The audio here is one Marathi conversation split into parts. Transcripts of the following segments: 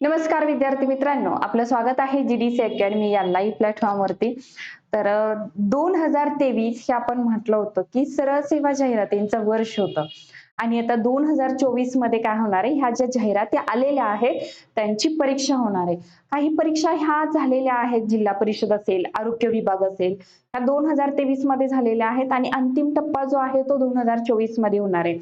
नमस्कार विद्यार्थी मित्रांनो आपलं स्वागत आहे जीडीसी अकॅडमी या लाईव्ह प्लॅटफॉर्मवरती तर दोन हजार तेवीस हे आपण म्हटलं होतं की सरळ सेवा जाहिरातींचं वर्ष होतं. आणि आता दोन हजार चोवीसमध्ये काय होणार आहे? ह्या ज्या जाहिराती आलेल्या आहेत त्यांची परीक्षा होणार आहे. काही परीक्षा ह्या झालेल्या आहेत जिल्हा परिषद असेल आरोग्य विभाग असेल ह्या दोन हजार तेवीसमध्ये झालेल्या आहेत. आणि अंतिम टप्पा जो आहे तो दोन हजार चोवीसमध्ये होणार आहे.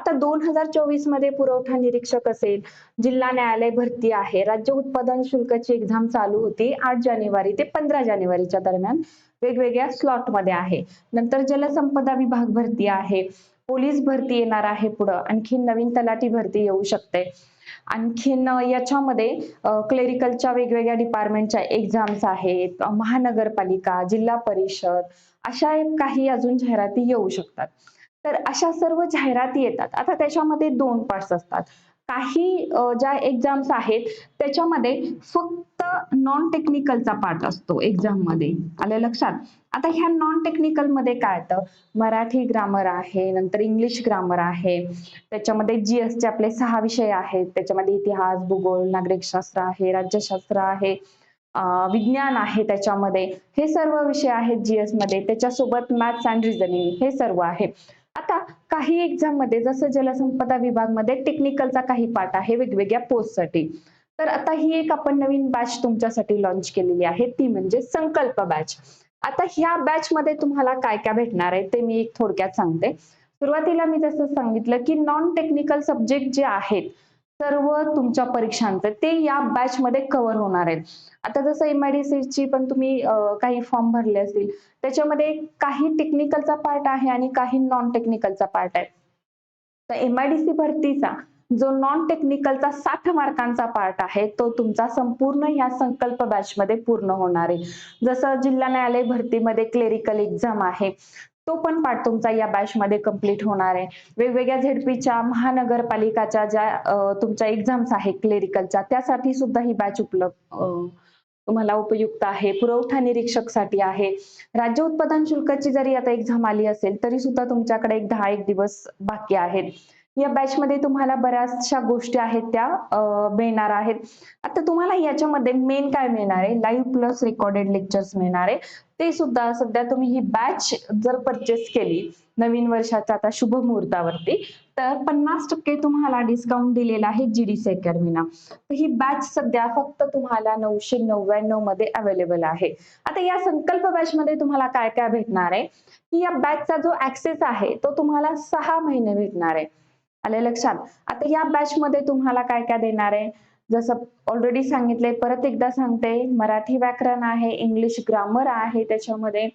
आता दोन हजार चोवीसमध्ये पुरवठा निरीक्षक असेल जिल्हा न्यायालय भरती आहे राज्य उत्पादन शुल्काची एक्झाम चालू होती आठ जानेवारी ते पंधरा जानेवारीच्या दरम्यान वेगवेगळ्या स्लॉटमध्ये आहे. नंतर जलसंपदा विभाग भरती आहे पोलीस भरती येणार आहे पुढं आणखी नवीन तलाठी भरती येऊ शकते. आणखीन याच्यामध्ये क्लेरिकलच्या वेगवेगळ्या डिपार्टमेंटच्या एक्झाम्स आहेत महानगरपालिका जिल्हा परिषद अशा काही अजून जाहिराती येऊ शकतात. तर अशा सर्व जाहिराती येतात. आता त्याच्यामध्ये दोन पार्ट्स असतात. काही ज्या एक्झाम्स आहेत त्याच्यामध्ये फक्त नॉन टेक्निकलचा पार्ट असतो एक्झाममध्ये. आलं लक्षात? आता ह्या नॉन टेक्निकलमध्ये काय येतं? मराठी ग्रामर आहे नंतर इंग्लिश ग्रामर आहे. त्याच्यामध्ये जीएस चे आपले सहा विषय आहेत. त्याच्यामध्ये इतिहास भूगोल नागरिकशास्त्र आहे राज्यशास्त्र आहे विज्ञान आहे त्याच्यामध्ये. हे सर्व विषय आहेत जीएसमध्ये. त्याच्यासोबत मॅथ्स अँड रिझनिंग हे सर्व आहे आता काही एक्झाममध्ये जसं जलसंपदा विभागमध्ये टेक्निकलचा काही पार्ट आहे वेगवेगळ्या पोस्टसाठी तर आता ही एक आपण नवीन बॅच तुमच्यासाठी लॉन्च केलेली आहे ती म्हणजे संकल्प बॅच आता ह्या बॅच मध्ये तुम्हाला काय काय भेटणार आहे ते मी एक थोडक्यात सांगते. सुरुवातीला मी जसं सांगितलं की नॉन टेक्निकल सब्जेक्ट जे आहेत सर्व तुमच्या परीक्षांचे ते या बॅच मध्ये कव्हर होणार आहेत. आता जसं एमआयडीसी ची पण तुम्ही काही फॉर्म भरले असतील त्याच्यामध्ये काही टेक्निकलचा पार्ट आहे आणि काही नॉन टेक्निकलचा पार्ट आहे. तर एमआयडीसी भरतीचा जो नॉन टेक्निकलचा साठ मार्कांचा पार्ट आहे तो तुमचा संपूर्ण ह्या संकल्प बॅच मध्ये पूर्ण होणार आहे. जसं जिल्हा न्यायालय भरतीमध्ये क्लेरिकल एक्झाम आहे तो पण पाठ तुमचा या बॅच मध्ये कंप्लीट होणार आहे. वेगवेगळ्या झेडपीच्या महानगरपालिकाच्या ज्या तुमच्या एक्झाम्स आहेत क्लेरिकलच्या त्यासाठी सुद्धा ही बॅच उपलब्ध तुम्हाला उपयुक्त आहे. पुरवठा निरीक्षकसाठी आहे. राज्य उत्पादन शुल्काची जरी आता एक्झाम आली असेल तरी सुद्धा तुमच्याकडे एक दहा एक दिवस बाकी आहेत. या बॅचमध्ये तुम्हाला बऱ्याचशा गोष्टी आहेत त्या मिळणार आहेत. आता तुम्हाला याच्यामध्ये मेन काय मिळणार आहे? लाईव्ह प्लस रेकॉर्डेड लेक्चर्स मिळणार आहे. ते सुद्धा सध्या तुम्ही ही बॅच जर परचेस केली नवीन वर्षाच्या आता शुभ मुहूर्तावरती तर पन्नास टक्के तुम्हाला डिस्काउंट दिलेला आहे जीडीसी अकॅडमीना तर ही बॅच सध्या फक्त तुम्हाला नऊशे नव्याण्णवमध्ये अवेलेबल आहे. आता या संकल्प बॅच मध्ये तुम्हाला काय काय भेटणार आहे? की या बॅचचा जो ऍक्सेस आहे तो तुम्हाला सहा महिने भेटणार आहे. आले लक्षात. आता या बॅच मध्ये तुम्हाला काय काय देणार आहे? जसं ऑलरेडी सांगितलंय परत एकदा सांगते मराठी व्याकरण आहे इंग्लिश ग्रामर आहे त्याच्यामध्ये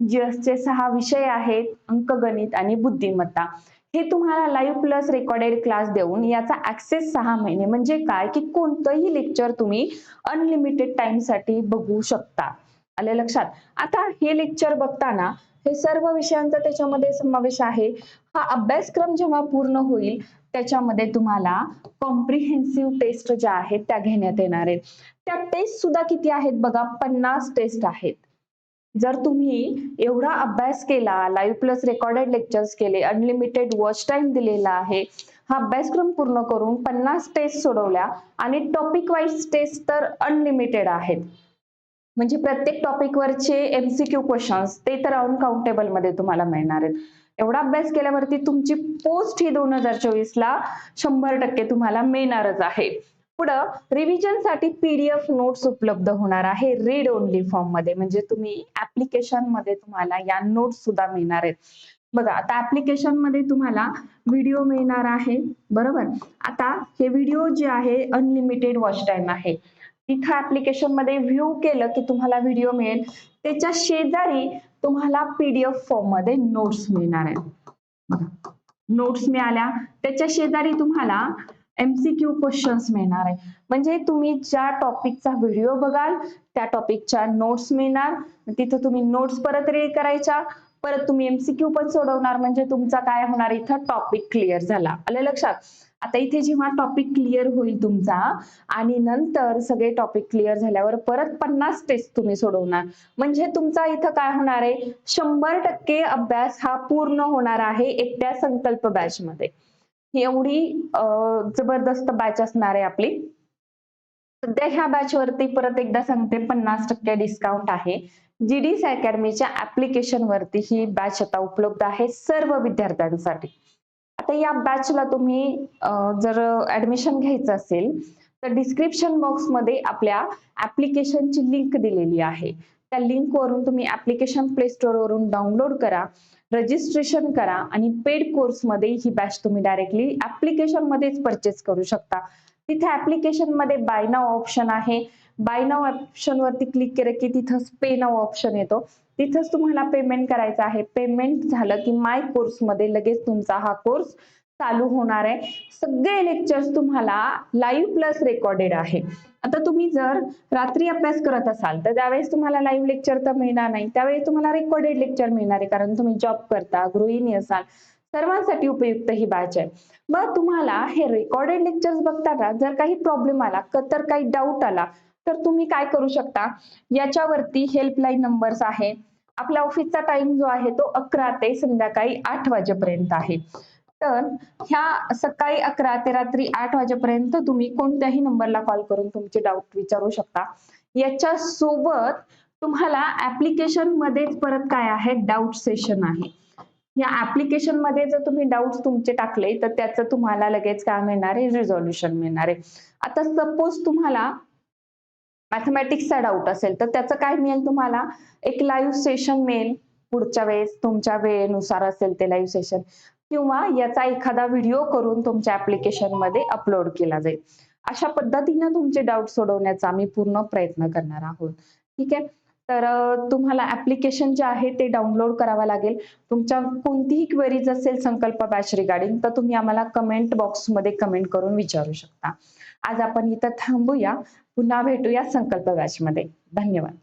जीएसचे सहा विषय आहेत अंकगणित आणि बुद्धिमत्ता. हे तुम्हाला लाईव्ह प्लस रेकॉर्डेड क्लास देऊन याचा ऍक्सेस सहा महिने म्हणजे काय? की कोणतंही लेक्चर तुम्ही अनलिमिटेड टाइमसाठी बघू शकता. आले लक्षात. आता हे लेक्चर बघताना हे सर्व विषयांचा त्याच्यामध्ये समावेश आहे. हा अभ्यासक्रम जेव्हा पूर्ण होईल त्याच्यामध्ये तुम्हाला कॉम्प्रिहेन्सिव्ह टेस्ट ज्या आहेत त्या घेण्यात येणार आहेत. त्या टेस्ट सुद्धा किती आहेत बघा पन्नास टेस्ट आहेत. जर तुम्ही एवढा अभ्यास केला लाईव्ह प्लस रेकॉर्डेड लेक्चर्स केले अनलिमिटेड वॉच टाइम दिलेला आहे हा अभ्यासक्रम पूर्ण करून पन्नास टेस्ट सोडवल्या आणि टॉपिक वाईज टेस्ट तर अनलिमिटेड आहेत. म्हणजे प्रत्येक टॉपिक वरचे एमसीक्यू क्वेश्चन्स ते तर अनकाउंटेबलमध्ये तुम्हाला मिळणार आहेत. एवढा अभ्यास केल्यावरती तुमची पोस्ट ही दोन हजार चोवीस ला शंभर टक्के तुम्हाला मिळणारच आहे. पुढं रिव्हिजनसाठी पीडीएफ नोट्स उपलब्ध होणार आहे रीड ओनली फॉर्ममध्ये. म्हणजे तुम्ही ऍप्लिकेशनमध्ये तुम्हाला या नोट्स सुद्धा मिळणार आहेत. बघा आता ऍप्लिकेशनमध्ये तुम्हाला व्हिडिओ मिळणार आहे. बरोबर? आता हे व्हिडिओ जे आहे अनलिमिटेड वॉच टाइम आहे. इथं ऍप्लिकेशनमध्ये व्ह्यू केलं की तुम्हाला व्हिडिओ मिळेल. त्याच्या शेजारी तुम्हाला पीडीएफ फॉर्ममध्ये नोट्स मिळणार आहेत. नोट्स मिळाल्या. त्याच्या शेजारी तुम्हाला एमसीक्यू क्वेश्चन्स मिळणार आहे म्हणजे तुम्ही ज्या टॉपिकचा व्हिडिओ बघाल त्या टॉपिकच्या नोट्स मिळणार. तिथं तुम्ही नोट्स परत रीड करायच्या. परत तुम्ही एमसीक्यू पण सोडवणार. म्हणजे तुमचा काय होणार? इथं टॉपिक क्लिअर झाला. आलं लक्षात? आता इथे जेव्हा टॉपिक क्लिअर होईल तुमचा आणि नंतर सगळे टॉपिक क्लिअर झाल्यावर परत पन्नास टेस्ट तुम्ही सोडवणार. म्हणजे तुमचा इथं काय होणार आहे? शंभर टक्के अभ्यास हा पूर्ण होणार आहे एकट्या संकल्प बॅच मध्ये. एवढी जबरदस्त बॅच असणार आहे आपली. सध्या ह्या बॅच वरती परत एकदा सांगते पन्नास टक्के डिस्काउंट आहे. जीडीस अकॅडमीच्या ऍप्लिकेशन वरती ही बॅच आता उपलब्ध आहे सर्व विद्यार्थ्यांसाठी. आता या बॅचला तुम्ही जर ऍडमिशन घ्यायचं असेल तर डिस्क्रिप्शन बॉक्समध्ये आपल्या ऍप्लिकेशनची लिंक दिलेली आहे. त्या लिंक वरून तुम्ही ऍप्लिकेशन प्ले स्टोर वरून डाउनलोड करा रजिस्ट्रेशन करा आणि पेड कोर्समध्ये ही बॅच तुम्ही डायरेक्टली ऍप्लिकेशन मध्येच परचेस करू शकता. तिथे ऍप्लिकेशनमध्ये बाय नाव ऑप्शन आहे. बाय नाव ऑप्शन वरती क्लिक केलं की तिथं पे नाव ऑप्शन येतो. तिथंच तुम्हाला पेमेंट करायचं आहे. पेमेंट झालं की माय कोर्समध्ये लगेच तुमचा हा कोर्स चालू होणार आहे. सगळे लेक्चर्स तुम्हाला लाईव्ह प्लस रेकॉर्डेड आहे. आता तुम्ही जर रात्री अभ्यास करत असाल तर त्यावेळेस तुम्हाला लाईव्ह लेक्चर तर मिळणार नाही. त्यावेळेस तुम्हाला रेकॉर्डेड लेक्चर मिळणार आहे. कारण तुम्ही जॉब करता गृहिणी असाल सर्वांसाठी उपयुक्त ही बॅच आहे. मग तुम्हाला हे रेकॉर्डेड लेक्चर्स बघताना जर काही प्रॉब्लेम आला का तर काही डाऊट आला तर तुम्ही काय करू शकता? याच्यावरती हेल्पलाईन नंबर्स आहे. आपल्या ऑफिसचा टाइम जो आहे तो अकरा ते संध्याकाळी आठ वाजेपर्यंत आहे. तर ह्या सकाळी अकरा ते रात्री आठ वाजेपर्यंत तुम्ही कोणत्याही नंबरला कॉल करून तुमचे डाऊट विचारू शकता. याच्या सोबत तुम्हाला ऍप्लिकेशन मध्येच परत काय आहे? डाऊट सेशन आहे. या ऍप्लिकेशनमध्ये जर तुम्ही डाऊट तुमचे टाकले तर त्याचं तुम्हाला लगेच काय मिळणार आहे? रिझॉल्युशन मिळणार आहे. आता सपोज तुम्हाला मॅथमॅटिक्सचा डाऊट असेल तर त्याचं काय मिळेल तुम्हाला? एक लाईव्ह सेशन मिळेल पुढच्या वेळेस तुमच्या वेळेनुसार असेल ते लाईव्ह सेशन किंवा याचा एखादा व्हिडिओ करून तुमच्या ऍप्लिकेशनमध्ये अपलोड केला जाईल. अशा पद्धतीने तुमचे डाऊट सोडवण्याचा आम्ही पूर्ण प्रयत्न करणार आहोत. ठीक आहे? तर तुम्हाला ऍप्लिकेशन जे आहे ते डाउनलोड करावं लागेल. तुमच्या कोणतीही क्वेरीज असेल संकल्प बॅच रिगार्डिंग तर तुम्ही आम्हाला कमेंट बॉक्समध्ये कमेंट करून विचारू शकता. आज आपण इथं थांबूया. पुन्हा भेटूया संकल्प बॅचमध्ये धन्यवाद.